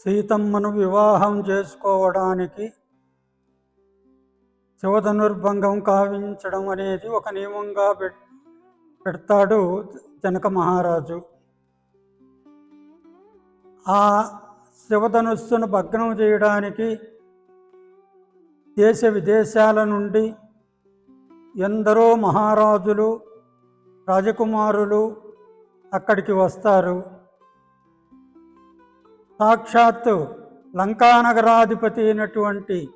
సీతమ్మను వివాహం చేసుకోవడానికి శివధనుర్భంగం కావించడం అనేది ఒక నియమంగా పెడతాడు జనక మహారాజు. ఆ శివధనుస్సును భగ్నం చేయడానికి దేశ విదేశాల నుండి ఎందరో మహారాజులు రాజకుమారులు అక్కడికి వస్తారు. సాక్షాత్తు లంకానగరాధిపతి అయినటువంటి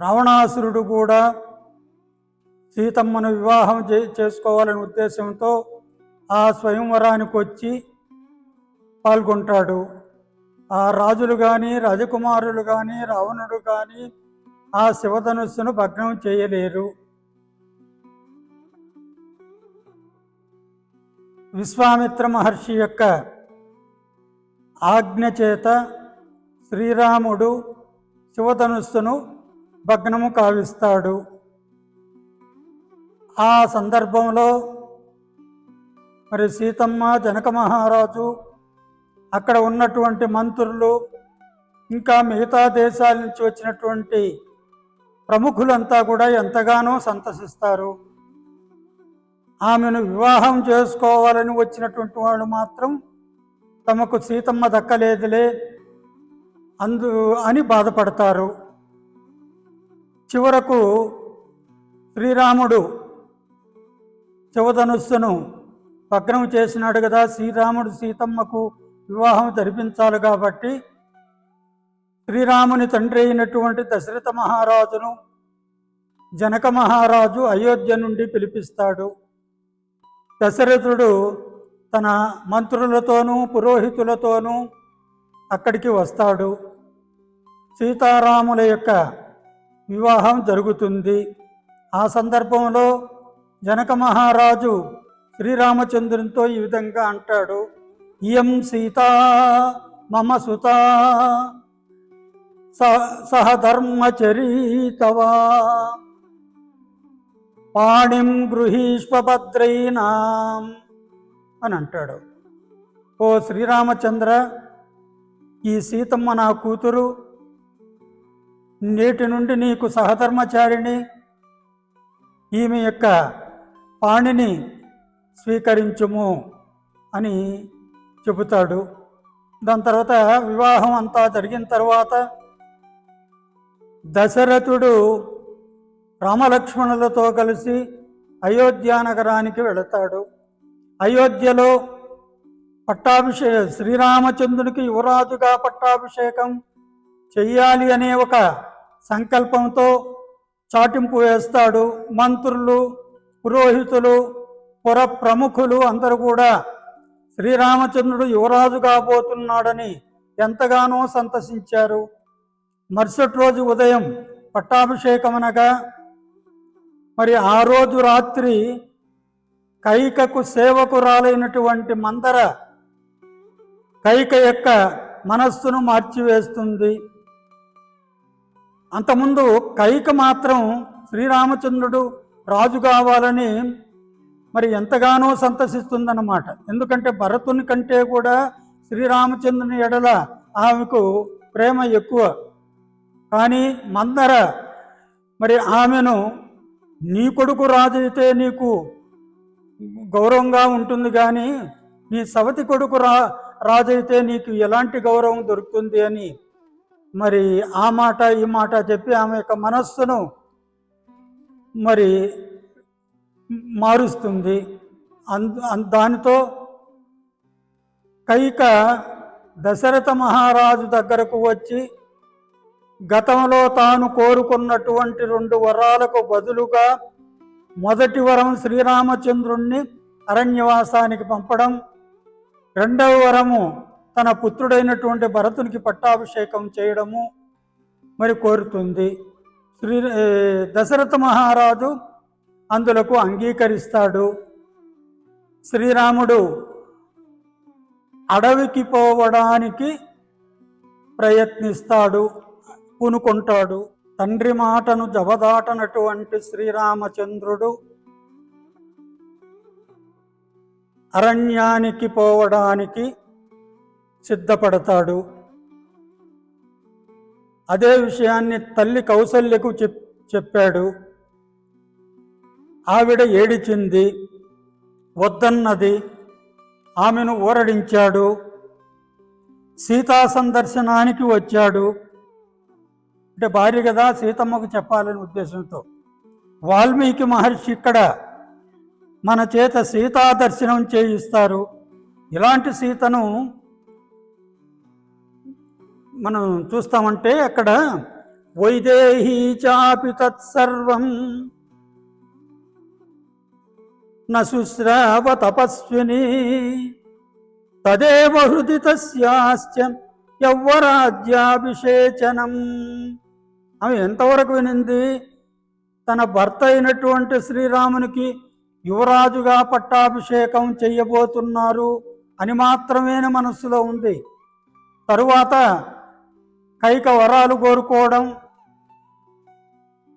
రావణాసురుడు కూడా సీతమ్మను వివాహం చే చేసుకోవాలనే ఉద్దేశంతో ఆ స్వయంవరానికి వచ్చి పాల్గొంటాడు. ఆ రాజులు కానీ రాజకుమారులు కానీ రావణుడు కానీ ఆ శివధనుస్సును భగ్నం చేయలేరు. విశ్వామిత్ర మహర్షి యొక్క ఆజ్ఞ చేత శ్రీరాముడు శివధనుస్సును భగ్నము కావిస్తాడు. ఆ సందర్భంలో మరి సీతమ్మ జనక మహారాజు అక్కడ ఉన్నటువంటి మంత్రులు ఇంకా మిగతా దేశాల నుంచి వచ్చినటువంటి ప్రముఖులంతా కూడా ఎంతగానో సంతసిస్తారు. ఆమెను వివాహం చేసుకోవాలని వచ్చినటువంటి వాళ్ళు మాత్రం తమకు సీతమ్మ దక్కలేదులే అందు అని బాధపడతారు. చివరకు శ్రీరాముడు శివధనుస్సును భగ్నం చేసినాడు కదా శ్రీరాముడు సీతమ్మకు వివాహం జరిపించాలి కాబట్టి శ్రీరాముని తండ్రి అయినటువంటి దశరథ మహారాజును జనక మహారాజు అయోధ్య నుండి పిలిపిస్తాడు. దశరథుడు తన మంత్రులతోనూ పురోహితులతోనూ అక్కడికి వస్తాడు. సీతారాముల యొక్క వివాహం జరుగుతుంది. ఆ సందర్భంలో జనక మహారాజు శ్రీరామచంద్రునితో ఈ విధంగా అంటాడు. ఇయం సీత మమ సుత సహధర్మచరీతవా పాణిం గృహీష్వభద్రైనాం అని అంటాడు. ఓ శ్రీరామచంద్ర ఈ సీతమ్మ నా కూతురు నేటి నుండి నీకు సహధర్మచారిణి. ఈమె యొక్క పాణిని స్వీకరించుము అని చెబుతాడు. దాని తర్వాత వివాహం అంతా జరిగిన తర్వాత దశరథుడు రామలక్ష్మణులతో కలిసి అయోధ్యానగరానికి వెళతాడు. అయోధ్యలో పట్టాభిషేక శ్రీరామచంద్రునికి యువరాజుగా పట్టాభిషేకం చెయ్యాలి అనే ఒక సంకల్పంతో చాటింపు వేస్తాడు మంత్రులు పురోహితులు పుర ప్రముఖులు అందరూ కూడా. శ్రీరామచంద్రుడు యువరాజు కాబోతున్నాడని ఎంతగానో సంతసించారు. మరుసటి రోజు ఉదయం పట్టాభిషేకం అనగా మరి ఆ రోజు రాత్రి కైకకు సేవకురాలైనటువంటి మందర కైక యొక్క మనస్సును మార్చివేస్తుంది. అంతకుముందు కైక మాత్రం శ్రీరామచంద్రుడు రాజు కావాలని మరి ఎంతగానో సంతసిస్తుందన్నమాట. ఎందుకంటే భరతుని కంటే కూడా శ్రీరామచంద్రుని ఎడల ఆమెకు ప్రేమ ఎక్కువ. కానీ మందర మరి ఆమెను నీ కొడుకు రాజు అయితే నీకు గౌరవంగా ఉంటుంది కానీ నీ సవతి కొడుకు రా రాజు అయితే నీకు ఎలాంటి గౌరవం దొరుకుతుంది అని. మరి ఆ మాట ఈ మాట చెప్పి ఆమె యొక్క మనస్సును మరి మారుస్తుంది. అన్- దానితో కైక దశరథ మహారాజు దగ్గరకు వచ్చి గతంలో తాను కోరుకున్నటువంటి రెండు వరాలకు బదులుగా మొదటి వరం శ్రీరామచంద్రుణ్ణి అరణ్యవాసానికి పంపడం. రెండవ వరము తన పుత్రుడైనటువంటి భరతునికి పట్టాభిషేకం చేయడము మరి కోరుతుంది. శ్రీ దశరథ మహారాజు అందులకు అంగీకరిస్తాడు. శ్రీరాముడు అడవికి పోవడానికి ప్రయత్నిస్తాడు పూనుకుంటాడు. తండ్రి మాటను జవదాటనటువంటి శ్రీరామచంద్రుడు అరణ్యానికి పోవడానికి సిద్ధపడతాడు. అదే విషయాన్ని తల్లి కౌసల్యకు చెప్ చెప్పాడు. ఆవిడ ఏడిచింది. వద్దన్నది. ఆమెను ఊరడించాడు. సీతా సందర్శనానికి వచ్చాడు. అంటే భార్య కదా సీతమ్మకు చెప్పాలనే ఉద్దేశంతో. వాల్మీకి మహర్షి ఇక్కడ మన చేత సీతా దర్శనం చేయిస్తారు. ఇలాంటి సీతను మనం చూస్తామంటే అక్కడ వైదేహీ చాపి తత్సర్వం నశుశ్రావ తపస్విని తదేవ హృది తస్యాశ్చ యౌవరాజ్యాభిషేచనం ఆమె ఎంతవరకు వినింది? తన భర్త అయినటువంటి శ్రీరామునికి యువరాజుగా పట్టాభిషేకం చెయ్యబోతున్నారు అని మాత్రమే మనస్సులో ఉంది. తరువాత కైక వరాలు కోరుకోవడం.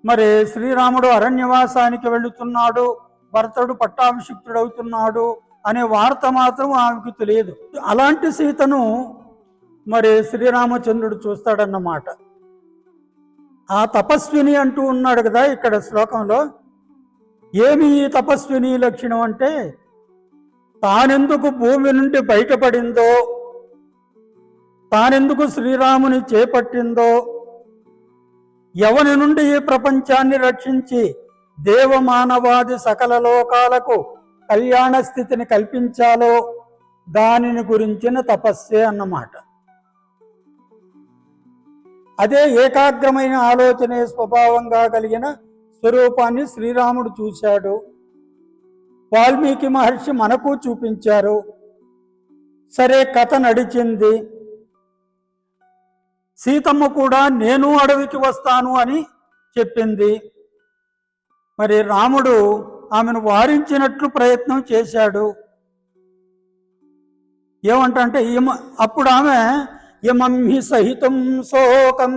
మరి శ్రీరాముడు అరణ్యవాసానికి వెళుతున్నాడు. భర్తడు పట్టాభిషిక్తుడవుతున్నాడు అనే వార్త మాత్రం ఆమెకు తెలియదు. అలాంటి సీతను మరి శ్రీరామచంద్రుడు చూస్తాడన్నమాట. ఆ తపస్విని అంటూ ఉన్నాడు కదా ఇక్కడ శ్లోకంలో. ఏమి ఈ తపస్విని లక్షణం అంటే తానెందుకు భూమి నుండి బయటపడిందో తానెందుకు శ్రీరాముని చేపట్టిందో ఎవని నుండి ఈ ప్రపంచాన్ని రక్షించి దేవమానవాది సకల లోకాలకు కళ్యాణ స్థితిని కల్పించాలో దానిని గురించిన తపస్సే అన్నమాట. అదే ఏకాగ్రమైన ఆలోచనే స్వభావంగా కలిగిన స్వరూపాన్ని శ్రీరాముడు చూశాడు. వాల్మీకి మహర్షి మనకు చూపించారు. సరే కథ నడిచింది. సీతమ్మ కూడా నేను అడవికి వస్తాను అని చెప్పింది. మరి రాముడు ఆమెను వారించినట్లు ప్రయత్నం చేశాడు. ఏమంటే ఈమె అప్పుడు ఆమె ఇమం హి సహితం శోకం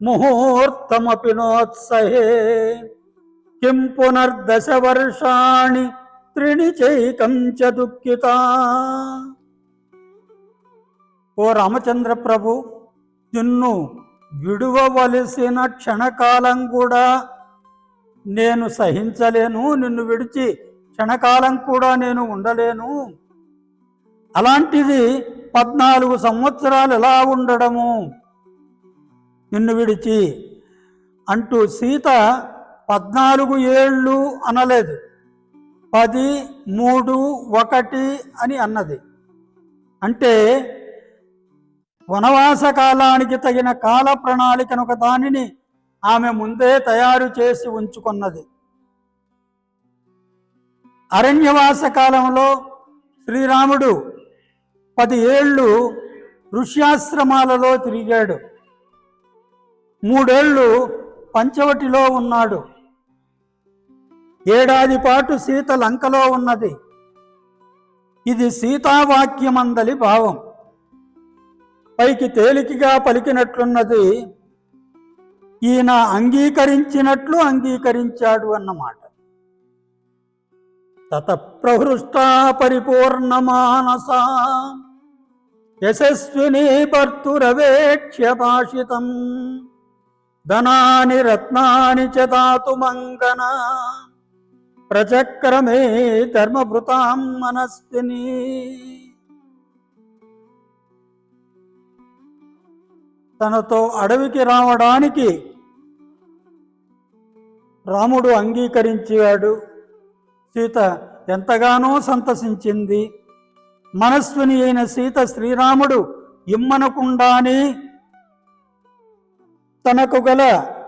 ముహూర్తమపి నోత్సహే కిం పునర్దశ వర్షాణి త్రిణి చైకం చ దుఃఖిత ఓ రామచంద్ర ప్రభు నిన్ను విడువవలసిన క్షణకాలం కూడా నేను సహించలేను నిన్ను విడిచి క్షణకాలం కూడా నేను ఉండలేను. అలాంటిది పద్నాలుగు సంవత్సరాలు ఎలా ఉండడము? నిన్ను విడిచి. అంటూ సీత పద్నాలుగు ఏళ్ళు అనలేదు. పది మూడు ఒకటి అని అన్నది. అంటే వనవాస కాలానికి తగిన కాల ప్రణాళికను ఒక దానిని ఆమె ముందే తయారు చేసి ఉంచుకున్నది. అరణ్యవాస కాలంలో శ్రీరాముడు పది ఏళ్ళు ఋష్యాశ్రమాలలో తిరిగాడు. మూడేళ్ళు పంచవటిలో ఉన్నాడు. ఏడాది పాటు సీత లంకలో ఉన్నది. ఇది సీతావాక్యమందలి భావం. పైకి తేలికగా పలికినట్లున్నది ఈయన అంగీకరించినట్లు అంగీకరించాడు అన్నమాట. తత ప్రహృష్టా పరిపూర్ణమానస. యశస్విని భర్తురవేక్ష్య భాషితం. ధనాని రత్నాని చ దాతుమంగన ప్రచక్రమే ధర్మభృతాం మనస్విని. తనతో అడవికి రావడానికి రాముడు అంగీకరించాడు. సీత ఎంతగానో సంతసించింది. మనస్విని అయిన సీత శ్రీరాముడు ఇమ్మనకుండానే తనకు గల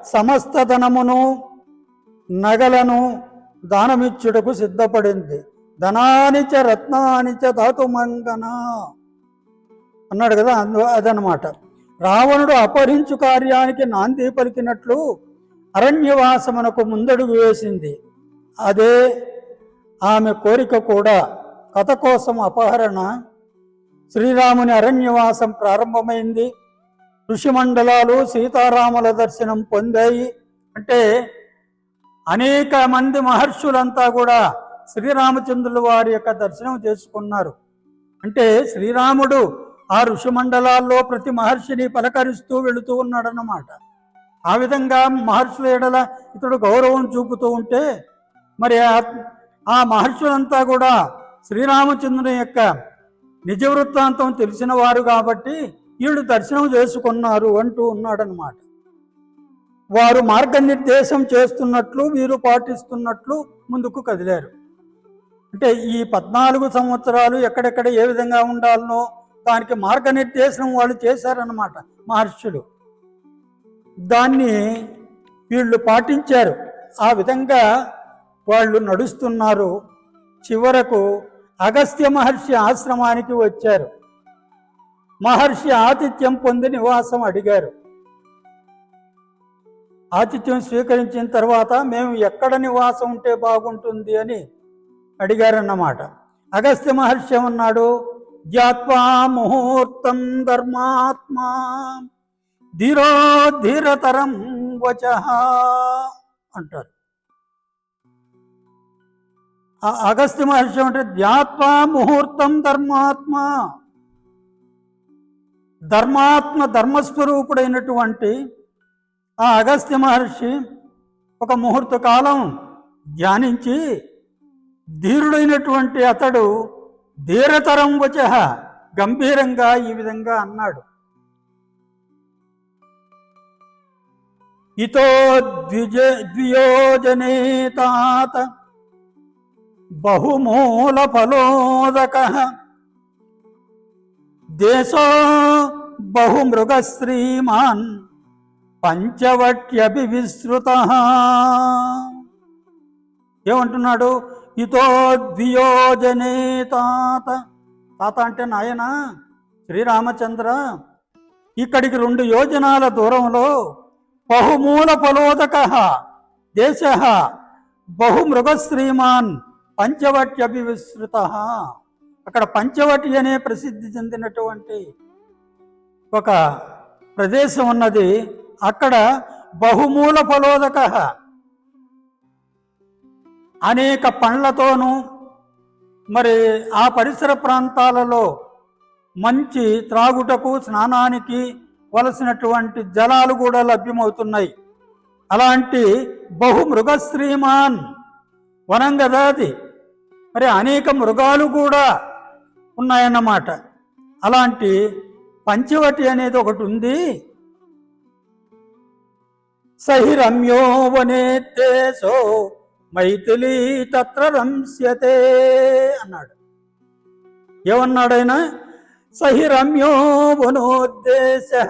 సమస్త ధనమును నగలను దానమిచ్చుటకు సిద్ధపడింది. ధనానిచ రత్నానిచ ధాతుమంగన అన్నాడు కదా అందు అదనమాట రావణుడు అపహరించు కార్యానికి నాంది పలికినట్లు అరణ్యవాసమునకు ముందడుగు వేసింది. అదే ఆమె కోరిక కూడా కథ కోసం అపహరణ. శ్రీరాముని అరణ్యవాసం ప్రారంభమైంది. ఋషిమండలాలు సీతారాముల దర్శనం పొందాయి. అంటే అనేక మంది మహర్షులంతా కూడా శ్రీరామచంద్రుల వారి యొక్క దర్శనం చేసుకున్నారు. అంటే శ్రీరాముడు ఆ ఋషి మండలాల్లో ప్రతి మహర్షిని పలకరిస్తూ వెళుతూ ఉన్నాడన్నమాట. ఆ విధంగా మహర్షుల ఎడల ఇతడు గౌరవం చూపుతూ ఉంటే మరి ఆ- మహర్షులంతా కూడా శ్రీరామచంద్రుని యొక్క నిజ వృత్తాంతం తెలిసిన వారు కాబట్టి వీళ్ళు దర్శనం చేసుకున్నారు అంటూ ఉన్నాడనమాట వారు మార్గనిర్దేశం చేస్తున్నట్లు వీరు పాటిస్తున్నట్లు ముందుకు కదిలారు. అంటే ఈ పద్నాలుగు సంవత్సరాలు ఎక్కడెక్కడ ఏ విధంగా ఉండాలనో దానికి మార్గనిర్దేశం వాళ్ళు చేశారనమాట మహర్షులు. దాన్ని వీళ్ళు పాటించారు. ఆ విధంగా వాళ్ళు నడుస్తున్నారు. చివరకు అగస్త్య మహర్షి ఆశ్రమానికి వచ్చారు. మహర్షి ఆతిథ్యం పొంది నివాసం అడిగారు. ఆతిథ్యం స్వీకరించిన తర్వాత మేము ఎక్కడ నివాసం ఉంటే బాగుంటుంది అని అడిగారన్నమాట. అగస్త్య మహర్షి ఉన్నాడు జ్ఞాత్వా ముహూర్తం ధర్మాత్మా ధీరోధీరతరం వచ అంటారు. అగస్త్య మహర్షి అంటే ధ్యాత్వా ముహూర్తం ధర్మాత్మ. ధర్మాత్మ ధర్మస్వరూపుడైనటువంటి ఆ అగస్త్య మహర్షి ఒక ముహూర్త కాలం ధ్యానించి ధీరుడైనటువంటి అతడు ధీరతరం వచ గంభీరంగా ఈ విధంగా అన్నాడు. ఇతో ద్విజ ద్వియోజనే తాత బహుమూల ఫలోదక దేశో బహుమృగశ్రీమాన్ పంచవట్యభివిశ్రుత ఏమంటున్నాడు? ఇతో ద్వియోజనే తాత। తాత అంటే నాయన? శ్రీరామచంద్ర ఇక్కడికి రెండు యోజనాల దూరంలో బహుమూల ఫలోదక దేశ బహుమృగశ్రీమాన్ పంచవట్యభివిశ్రుత అక్కడ పంచవటి అనే ప్రసిద్ధి చెందినటువంటి ఒక ప్రదేశం ఉన్నది. అక్కడ బహుమూల ఫలోదక. అనేక పండ్లతోనూ మరి ఆ పరిసర ప్రాంతాలలో మంచి త్రాగుటకు స్నానానికి వలసినటువంటి జలాలు కూడా లభ్యమవుతున్నాయి. అలాంటి బహుమృగశ్రీమాన్ వనం కదా అది. మరి అనేక మృగాలు కూడా ఉన్నాయన్నమాట. అలాంటి పంచవటి అనేది ఒకటి ఉంది. సహి రమ్యో మైథిలి తత్ర రంస్యతే అన్నాడు. ఏమన్నాడైనా? సహిరమ్యో సహి రమ్యో వనోద్దేశ.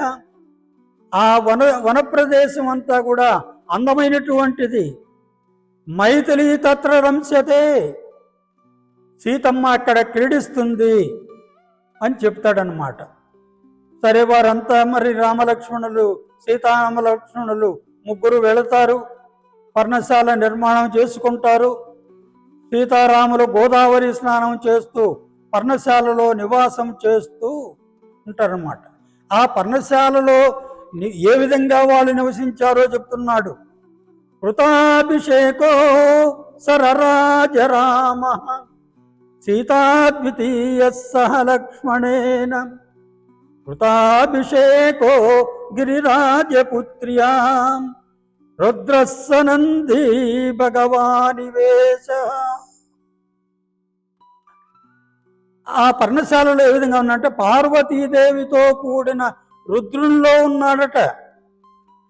ఆ వన వన ప్రదేశం అంతా కూడా అందమైనటువంటిది. మైథిలి తత్ర రంస్యతే. సీతమ్మ అక్కడ క్రీడిస్తుంది అని చెప్తాడనమాట సరే వారంతా మరి రామలక్ష్మణులు సీతారామలక్ష్మణులు ముగ్గురు వెళతారు పర్ణశాల నిర్మాణం చేసుకుంటారు. సీతారాములు గోదావరి స్నానం చేస్తూ పర్ణశాలలో నివాసం చేస్తూ ఉంటారన్నమాట. ఆ పర్ణశాలలో ఏ విధంగా వాళ్ళు నివసించారో చెప్తున్నాడు. కృతాభిషేకో సరరాజ రామ సీతాద్వితీయ సహ లక్ష్మణేన. కృతాభిషేకో గిరిరాజపుత్ర్యా. రుద్రస్సనంది భగవానివేశ. ఆ పర్ణశాలలో ఏ విధంగా ఉన్నంటే పార్వతీదేవితో కూడిన రుద్రుల్లో ఉన్నాడట.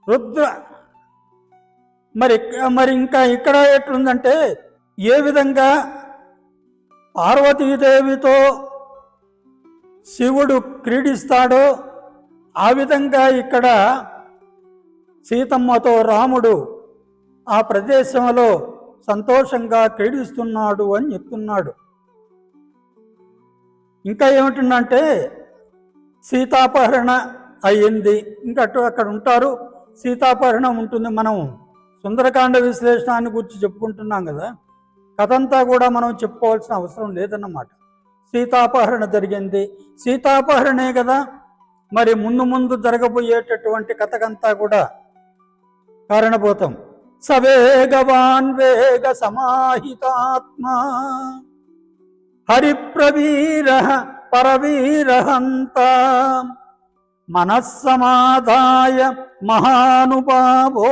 రుద్ర మరి మరి ఇంకా ఇక్కడ ఎట్లుందంటే ఏ విధంగా పార్వతీదేవితో శివుడు క్రీడిస్తాడో ఆ విధంగా ఇక్కడ సీతమ్మతో రాముడు ఆ ప్రదేశంలో సంతోషంగా క్రీడిస్తున్నాడు అని చెప్తున్నాడు. ఇంకా ఏమిటంటే సీతాపహరణ అయ్యింది ఇంకా అటు అక్కడ ఉంటారు. సీతాపహరణం ఉంటుంది మనం సుందరకాండ విశ్లేషణాన్ని గురించి చెప్పుకుంటున్నాం కదా కథంతా కూడా మనం చెప్పుకోవాల్సిన అవసరం లేదన్నమాట. సీతాపహరణ జరిగింది. సీతాపహరణే కదా మరి ముందు ముందు జరగబోయేటటువంటి కథకంతా కూడా కారణభూతం. సవేగవాన్ వేగ సమాహితాత్మా హరిప్రవీర పరవీరహంత మనస్సమాధాయ మహానుభావో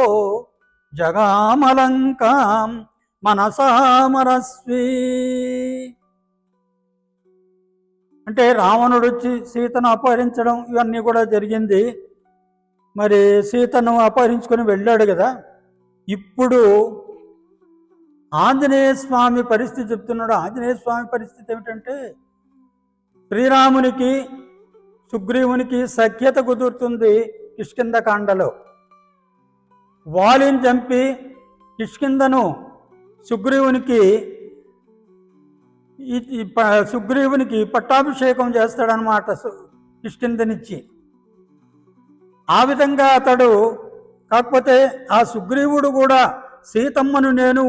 జగామలంకాం మనసామరస్వీ. అంటే రావణుడు వచ్చి సీతను అపహరించడం ఇవన్నీ కూడా జరిగింది. మరి సీతను అపహరించుకొని వెళ్ళాడు కదా. ఇప్పుడు ఆంజనేయ స్వామి పరిస్థితి చెప్తున్నాడు. ఆంజనేయ స్వామి పరిస్థితి ఏమిటంటే శ్రీరామునికి సుగ్రీవునికి సఖ్యత కుదురుతుంది కిష్కిందకాండలో వాలిని చంపి కిష్కిందను సుగ్రీవునికి సుగ్రీవునికి పట్టాభిషేకం చేస్తాడనమాట కిష్కిందనిచ్చి ఆ విధంగా అతడు కాకపోతే ఆ సుగ్రీవుడు కూడా సీతమ్మను నేను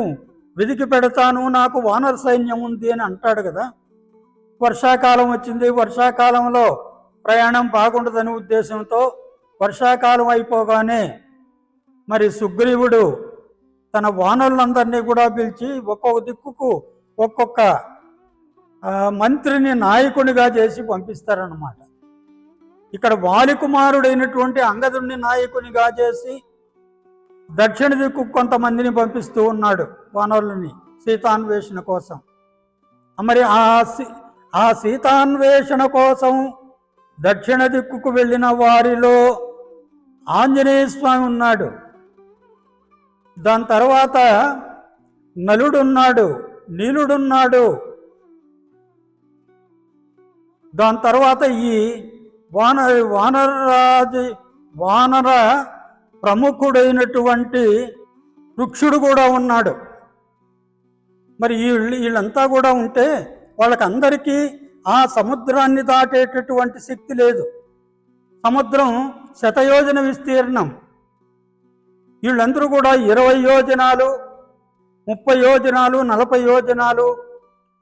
వెదికి పెడతాను నాకు వానర సైన్యం ఉంది అని అంటాడు కదా. వర్షాకాలం వచ్చింది వర్షాకాలంలో ప్రయాణం బాగుండదనే ఉద్దేశంతో వర్షాకాలం అయిపోగానే మరి సుగ్రీవుడు తన వానరులందరినీ కూడా పిలిచి ఒక్కొక్క దిక్కుకు ఒక్కొక్క మంత్రిని నాయకునిగా చేసి పంపిస్తారన్నమాట. ఇక్కడ వాలికుమారుడైనటువంటి అంగదుడిని నాయకునిగా చేసి దక్షిణ దిక్కు కొంతమందిని పంపిస్తూ ఉన్నాడు వానరులని సీతాన్వేషణ కోసం. మరి ఆ సీ ఆ సీతాన్వేషణ కోసం దక్షిణ దిక్కుకు వెళ్ళిన వారిలో ఆంజనేయ స్వామి ఉన్నాడు. దాని తర్వాత నలుడున్నాడు నీలుడున్నాడు. దాని తర్వాత ఈ వాన వానరాజు వానర ప్రముఖుడైనటువంటి వృక్షుడు కూడా ఉన్నాడు. మరి వీళ్ళు వీళ్ళంతా కూడా ఉంటే వాళ్ళకందరికీ ఆ సముద్రాన్ని దాటేటటువంటి శక్తి లేదు. సముద్రం శతయోజన విస్తీర్ణం. వీళ్ళందరూ కూడా ఇరవై యోజనాలు ముప్పై యోజనాలు నలభై యోజనాలు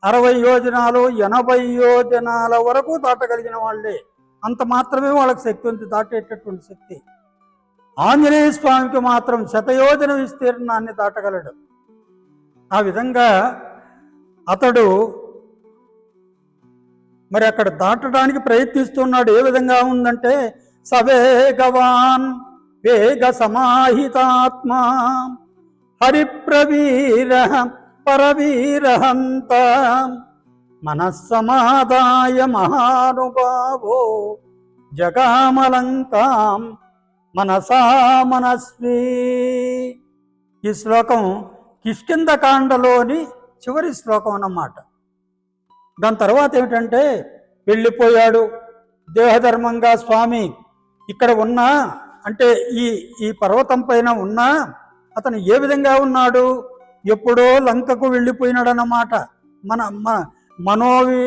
అరవై యోజనాలు ఎనభై యోజనాల వరకు దాటగలిగిన వాళ్ళే. అంత మాత్రమే వాళ్ళకి శక్తి ఉంది దాటేటటువంటి శక్తి. ఆంజనేయ స్వామికి మాత్రం శతయోజన విస్తీర్ణాన్ని దాటగలడు. ఆ విధంగా అతడు మరి అక్కడ దాటడానికి ప్రయత్నిస్తున్నాడు. ఏ విధంగా ఉందంటే సవేగవాన్ వేగ సమాహితాత్మా హరిప్రవీర పరవీరహంత మనస్సమాదాయ మహానుభావో జగామలంకాం మనసా మనస్వీ. ఈ శ్లోకం కిష్కిందకాండలోని చివరి శ్లోకం అన్నమాట. దాని తర్వాత ఏమిటంటే వెళ్ళిపోయాడు దేహధర్మంగా స్వామి ఇక్కడ ఉన్నా అంటే ఈ ఈ పర్వతం పైన ఉన్నా అతను ఏ విధంగా ఉన్నాడు? ఎప్పుడో లంకకు వెళ్ళిపోయినాడన్నమాట. మన మన మనోవి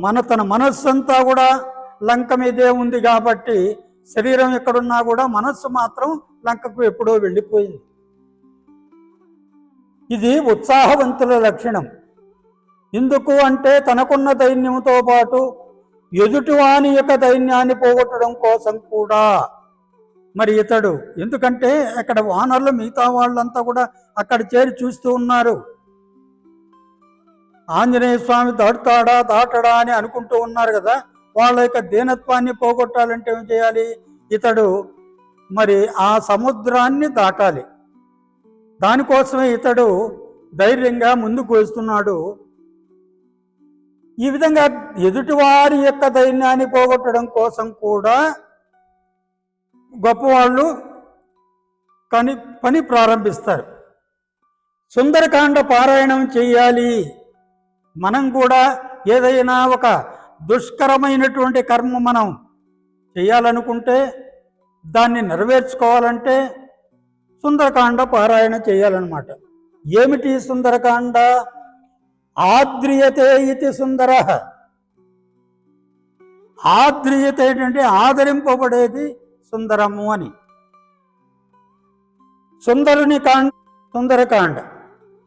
మన తన మనస్సు అంతా కూడా లంక మీదే ఉంది కాబట్టి శరీరం ఎక్కడున్నా కూడా మనస్సు మాత్రం లంకకు ఎప్పుడో వెళ్ళిపోయింది. ఇది ఉత్సాహవంతుల లక్షణం. ఎందుకు అంటే తనకున్న దైన్యంతో పాటు ఎదుటివాని యొక్క దైన్యాన్ని పోగొట్టడం కోసం కూడా. మరి ఇతడు ఎందుకంటే అక్కడ వానర్లు మిగతా వాళ్ళంతా కూడా అక్కడ చేరి చూస్తూ ఉన్నారు. ఆంజనేయ స్వామి దాటుతాడా దాటడా అని అనుకుంటూ ఉన్నారు కదా. వాళ్ళ యొక్క దీనత్వాన్ని పోగొట్టాలంటే ఏం చేయాలి? ఇతడు మరి ఆ సముద్రాన్ని దాటాలి. దానికోసమే ఇతడు ధైర్యంగా ముందుకు వేస్తున్నాడు ఈ విధంగా ఎదుటివారి యొక్క దైన్యాన్ని పోగొట్టడం కోసం కూడా గొప్పవాళ్ళు కని పని ప్రారంభిస్తారు. సుందరకాండ పారాయణం చేయాలి. మనం కూడా ఏదైనా ఒక దుష్కరమైనటువంటి కర్మ మనం చేయాలనుకుంటే దాన్ని నెరవేర్చుకోవాలంటే సుందరకాండ పారాయణ చేయాలన్నమాట. ఏమిటి సుందరకాండ? ఆద్రియతే ఇది సుందర. ఆద్రియత ఏంటంటే ఆదరింపబడేది సుందరము అని. సుందరుని కాండ సుందరకాండ.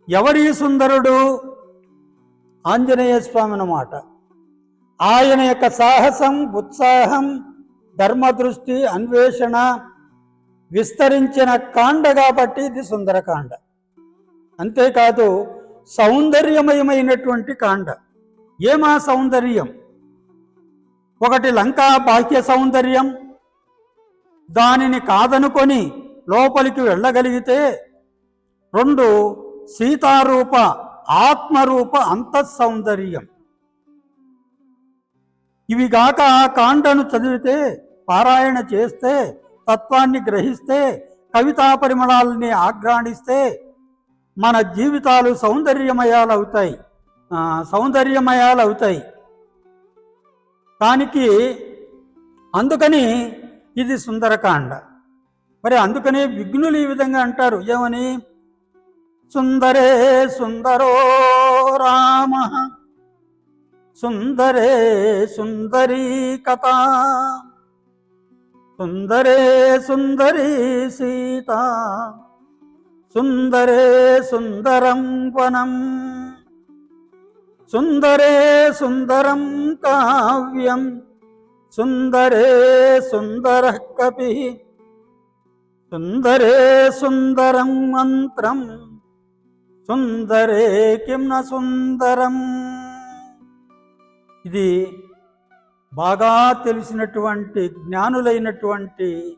ఎవరి సుందరుడు? ఆంజనేయ స్వామి అన్నమాట. ఆయన యొక్క సాహసం ఉత్సాహం ధర్మదృష్టి అన్వేషణ విస్తరించిన కాండ కాబట్టి ఇది సుందరకాండ. అంతేకాదు సౌందర్యమయమైనటువంటి కాండ. ఏమా సౌందర్యం? ఒకటి లంకా బాహ్య సౌందర్యం. దానిని కాదనుకొని లోపలికి వెళ్ళగలిగితే రెండు సీతారూప ఆత్మరూప అంతఃసౌందర్యం. ఇవి గాక ఆ కాండను చదివితే పారాయణ చేస్తే తత్వాన్ని గ్రహిస్తే కవితా పరిమళాలని ఆగ్రాణిస్తే మన జీవితాలు సౌందర్యమయాలు అవుతాయి సౌందర్యమయాలు అవుతాయి దానికి అందుకని ఇది సుందరకాండ. మరి అందుకని విఘ్నులు ఈ విధంగా అంటారు. ఏమని? సుందరే సుందరో రామ సుందరే సుందరీ కథ సుందరే సుందరీ సీత. సుందరే సుందరం వనం. సుందరే సుందరం కావ్యం. సుందరే సుందర కపి. సుందరే సుందరం మంత్రం. సుందరే కిం న సుందరం. ఇది బాగా తెలిసినటువంటి జ్ఞానులైనటువంటి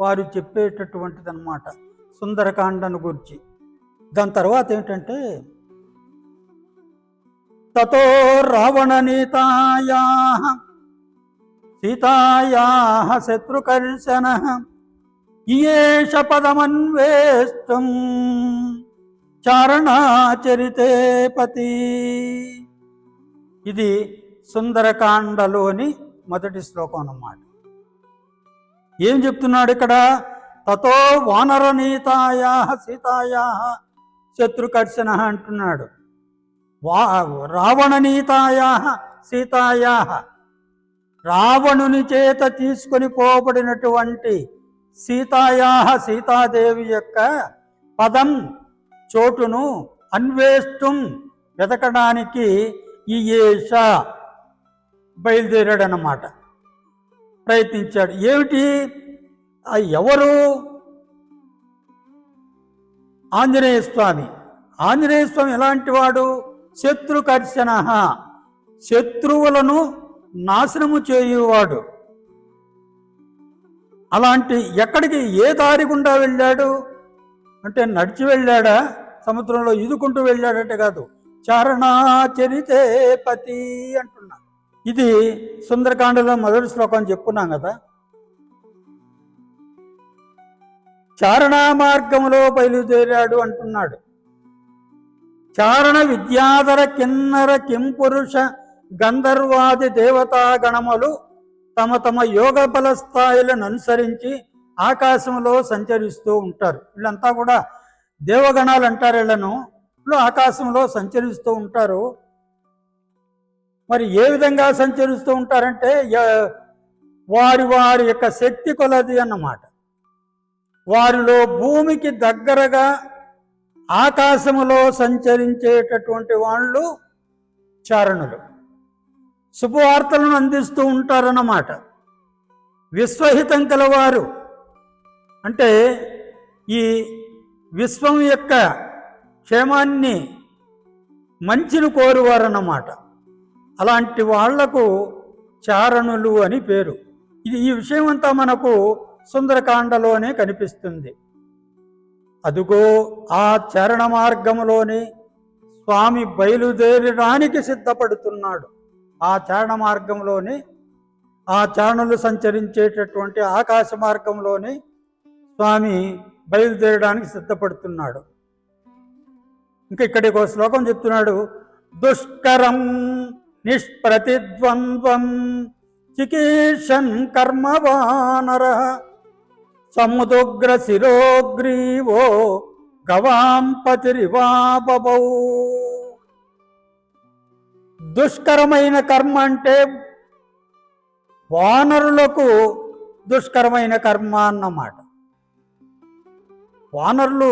వారు చెప్పేటటువంటిదన్నమాట. సుందరకాండను గురించి. దాని తర్వాత ఏంటంటే తతో రావణ నీతాయా సీతాయా శత్రుకర్షణ ఇయేష పదమన్వేష్టం చారణాచరితే పతి. ఇది సుందరకాండలోని మొదటి శ్లోకం అన్నమాట. ఏం చెప్తున్నాడు ఇక్కడ? తతో వానరనీతాయా సీతాయా శత్రుకర్షణ అంటున్నాడు. వా రావణనీతాయా సీతాయా రావణుని చేత తీసుకొని పోబడినటువంటి సీతాయా సీతాదేవి యొక్క పదం చోటును అన్వేష్టం వెతకడానికి ఈ ఏష బయలుదేరాడనమాట ప్రయత్నించాడు. ఏమిటి? ఎవరు? ఆంజనేయ స్వామి. ఆంజనేయ స్వామి ఎలాంటి వాడు? శత్రుకర్షణ శత్రువులను నాశనము చేయువాడు. అలాంటి ఎక్కడికి ఏ దారి గుండా వెళ్ళాడు? అంటే నడిచి వెళ్ళాడా? సముద్రంలో ఇదుకుంటూ వెళ్ళాడంటే కాదు. చరణాచరితే పతి అంటున్నా ఇది సుందరకాండలో మొదటి శ్లోకం చెప్పున్నాం కదా. చారణా మార్గములో బయలుదేరాడు అంటున్నాడు. చారణ విద్యాధర కిన్నర కింపురుష గంధర్వాది దేవతాగణములు తమ తమ యోగ బల స్థాయిలను అనుసరించి ఆకాశంలో సంచరిస్తూ ఉంటారు. వీళ్ళంతా కూడా దేవగణాలు అంటారు వీళ్ళను. వీళ్ళు ఆకాశంలో సంచరిస్తూ ఉంటారు. మరి ఏ విధంగా సంచరిస్తూ ఉంటారంటే వారి వారి యొక్క శక్తి కొలది అన్నమాట. వారిలో భూమికి దగ్గరగా ఆకాశములో సంచరించేటటువంటి వాళ్ళు చారణులు. శుభవార్తలను అందిస్తూ ఉంటారన్నమాట. విశ్వహితం కలవారు అంటే ఈ విశ్వం యొక్క క్షేమాన్ని మంచిని కోరువారన్నమాట. అలాంటి వాళ్ళకు చారణులు అని పేరు. ఇది ఈ విషయం అంతా మనకు సుందరకాండలోనే కనిపిస్తుంది. అదుగో ఆ చరణ మార్గములోని స్వామి బయలుదేరడానికి సిద్ధపడుతున్నాడు. ఆ చరణ మార్గంలోని ఆ చరణులు సంచరించేటటువంటి ఆకాశ మార్గంలోని స్వామి బయలుదేరడానికి సిద్ధపడుతున్నాడు. ఇంకా ఇక్కడికి ఒక శ్లోకం చెప్తున్నాడు. దుష్కరం నిష్ప్రతిద్వంద్వం చికీర్షన్ కర్మవానర సముదుగ్ర శిరోగ్రీవో గవాంపతిరివాబౌ దుష్కరమైన కర్మ అంటే వానరులకు దుష్కరమైన కర్మ అన్నమాట. వానరులు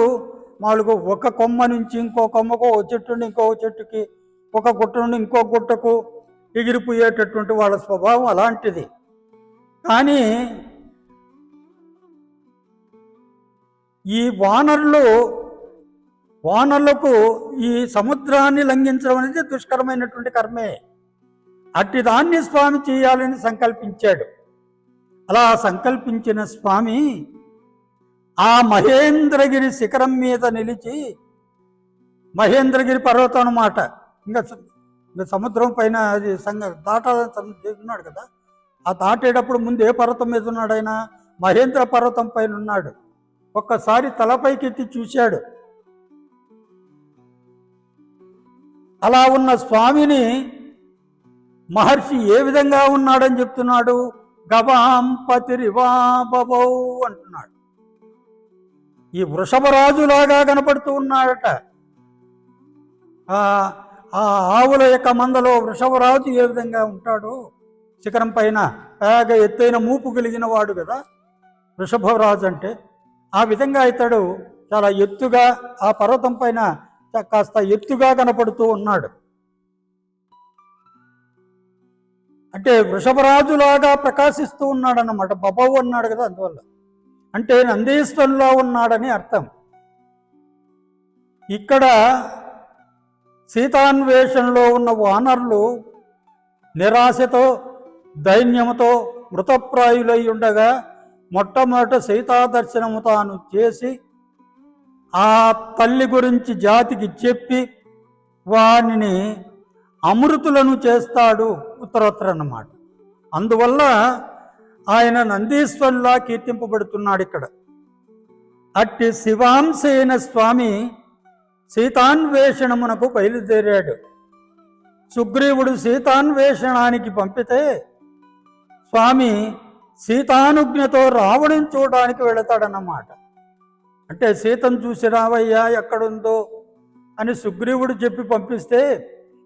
మామూలుగా ఒక కొమ్మ నుంచి ఇంకో కొమ్మకు ఒక చెట్టు నుండి ఇంకో చెట్టుకి ఒక గుట్ట నుండి ఇంకో గుట్టకు ఎగిరిపోయేటటువంటి వాళ్ళ స్వభావం అలాంటిది. కానీ ఈ వానరులు వానరులకు ఈ సముద్రాన్ని లంఘించడం అనేది దుష్కరమైనటువంటి కర్మే. అట్టి దాన్ని స్వామి చేయాలని సంకల్పించాడు. అలా సంకల్పించిన స్వామి ఆ మహేంద్రగిరి శిఖరం మీద నిలిచి మహేంద్రగిరి పర్వతం అన్నమాట. ఇంకా ఇంకా సముద్రం పైన అది సంగ దాట ఉన్నాడు కదా. ఆ దాటేటప్పుడు ముందు ఏ పర్వతం మీద ఉన్నాడు ఆయన? మహేంద్ర పర్వతం పైన ఉన్నాడు. ఒక్కసారి తలపైకెత్తి చూశాడు. అలా ఉన్న స్వామిని మహర్షి ఏ విధంగా ఉన్నాడని చెప్తున్నాడు? గవాంపతిరివా బబౌ అంటున్నాడు. ఈ వృషభరాజులాగా కనపడుతూ ఉన్నాడట. ఆ ఆ ఆవుల యొక్క మందలో వృషభరాజు ఏ విధంగా ఉంటాడో? శిఖరం పైన బాగా ఎత్తైన మూపు కలిగిన వాడు కదా వృషభరాజు అంటే ఆ విధంగా ఇతడు చాలా ఎత్తుగా ఆ పర్వతం పైన కాస్త ఎత్తుగా కనపడుతూ ఉన్నాడు. అంటే వృషభరాజులాగా ప్రకాశిస్తూ ఉన్నాడన్నమాట. బబవు అన్నాడు కదా అందువల్ల. అంటే నందీశ్వరంలో ఉన్నాడని అర్థం. ఇక్కడ సీతాన్వేషణలో ఉన్న వానరులు నిరాశతో దైన్యముతో మృతప్రాయులై ఉండగా మొట్టమొదట సీతాదర్శనము తాను చేసి ఆ తల్లి గురించి జాతికి చెప్పి వానిని అమృతులను చేస్తాడు ఉత్తరోత్తర అన్నమాట. అందువల్ల ఆయన నందీశ్వరులా కీర్తింపబడుతున్నాడు ఇక్కడ. అట్టి శివాంశైన స్వామి సీతాన్వేషణమునకు బయలుదేరాడు. సుగ్రీవుడు సీతాన్వేషణానికి పంపితే స్వామి సీతానుజ్ఞతో రావణుని చూడడానికి వెళతాడన్నమాట. అంటే సీతను చూసి రావయ్యా ఎక్కడుందో అని సుగ్రీవుడు చెప్పి పంపిస్తే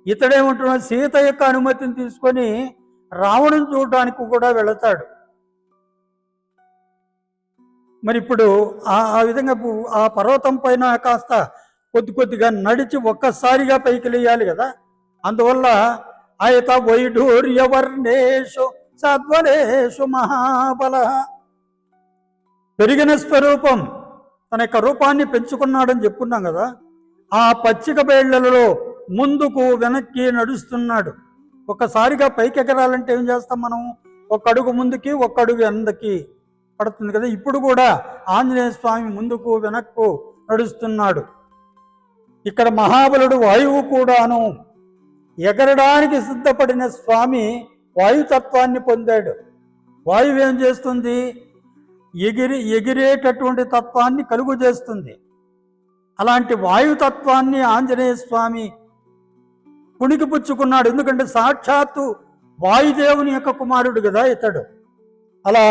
ఇతడేమంటున్నాడు సీత యొక్క అనుమతిని తీసుకొని రావణుని చూడడానికి కూడా వెళతాడు. మరి ఇప్పుడు ఆ ఆ విధంగా ఆ పర్వతం పైన కాస్త కొద్ది కొద్దిగా నడిచి ఒక్కసారిగా పైకి లేయాలి కదా. అందువల్ల ఆయత వైఢూర్యవర్ణేషు సద్వలేషు మహాబల. పెరిగిన స్వరూపం తన యొక్క రూపాన్ని పెంచుకున్నాడని చెప్పుకున్నాం కదా ఆ పచ్చిక బేళ్ళలో ముందుకు వెనక్కి నడుస్తున్నాడు. ఒక్కసారిగా పైకి ఎగరాలంటే ఏం చేస్తాం మనం? ఒక అడుగు ముందుకి ఒక అడుగు వెనక్కి పడుతుంది కదా. ఇప్పుడు కూడా ఆంజనేయ స్వామి ముందుకు వెనక్కు నడుస్తున్నాడు. ఇక్కడ మహాబలుడు వాయువు కూడాను ఎగరడానికి సిద్ధపడిన స్వామి వాయుతత్వాన్ని పొందాడు. వాయువు ఏం చేస్తుంది? ఎగిరి ఎగిరేటటువంటి తత్వాన్ని కలుగు చేస్తుంది అలాంటి వాయుతత్వాన్ని ఆంజనేయ స్వామి పుణికిపుచ్చుకున్నాడు. ఎందుకంటే సాక్షాత్తు వాయుదేవుని యొక్క కుమారుడు కదా ఇతడు. అలా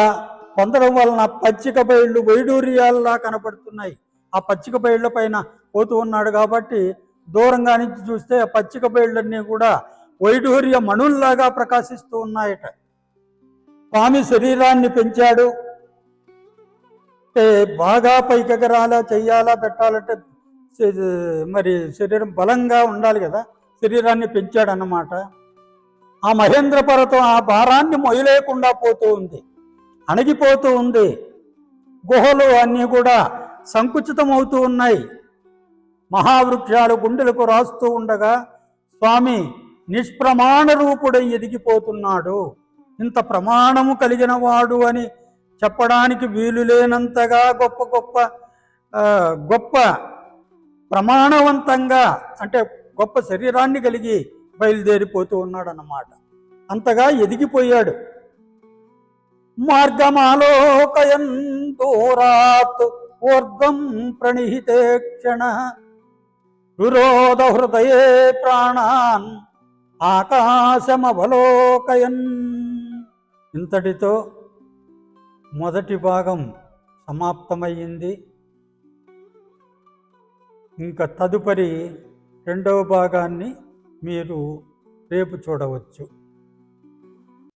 పొందడం వలన పచ్చిక బయళ్ళు వైడూర్యాల్లా కనపడుతున్నాయి. ఆ పచ్చిక బయళ్ళ పైన పోతూ ఉన్నాడు కాబట్టి దూరంగా నుంచి చూస్తే ఆ పచ్చిక బయళ్ళన్నీ కూడా వైఢూర్య మణుల్లాగా ప్రకాశిస్తూ ఉన్నాయట. స్వామి శరీరాన్ని పెంచాడు. అంటే బాగా పైకెగరాలా చెయ్యాలా పెట్టాలంటే మరి శరీరం బలంగా ఉండాలి కదా. శరీరాన్ని పెంచాడన్నమాట. ఆ మహేంద్ర పర్వతం ఆ భారాన్ని మొయలేకుండా పోతూ ఉంది. అణగిపోతూ ఉంది. గుహలు అన్నీ కూడా సంకుచితమవుతూ ఉన్నాయి. మహావృక్షాలు గుండెలకు రాస్తూ ఉండగా స్వామి నిష్ప్రమాణ రూపుడై ఎదిగిపోతున్నాడు. ఇంత ప్రమాణము కలిగిన వాడు అని చెప్పడానికి వీలు లేనంతగా గొప్ప గొప్ప గొప్ప ప్రమాణవంతంగా అంటే గొప్ప శరీరాన్ని కలిగి బయలుదేరిపోతూ ఉన్నాడు అన్నమాట అంతగా ఎదిగిపోయాడు. మార్గమాలోకయం దూరాత్ ఊర్ధ్వం ప్రణిహితే క్షణ. విరోధ హృదయే ప్రాణాన్ ఆకాశమవలోకయన్. ఇంతటితో మొదటి భాగం సమాప్తమయ్యింది. ఇంకా తదుపరి రెండవ భాగాన్ని మీరు రేపు చూడవచ్చు.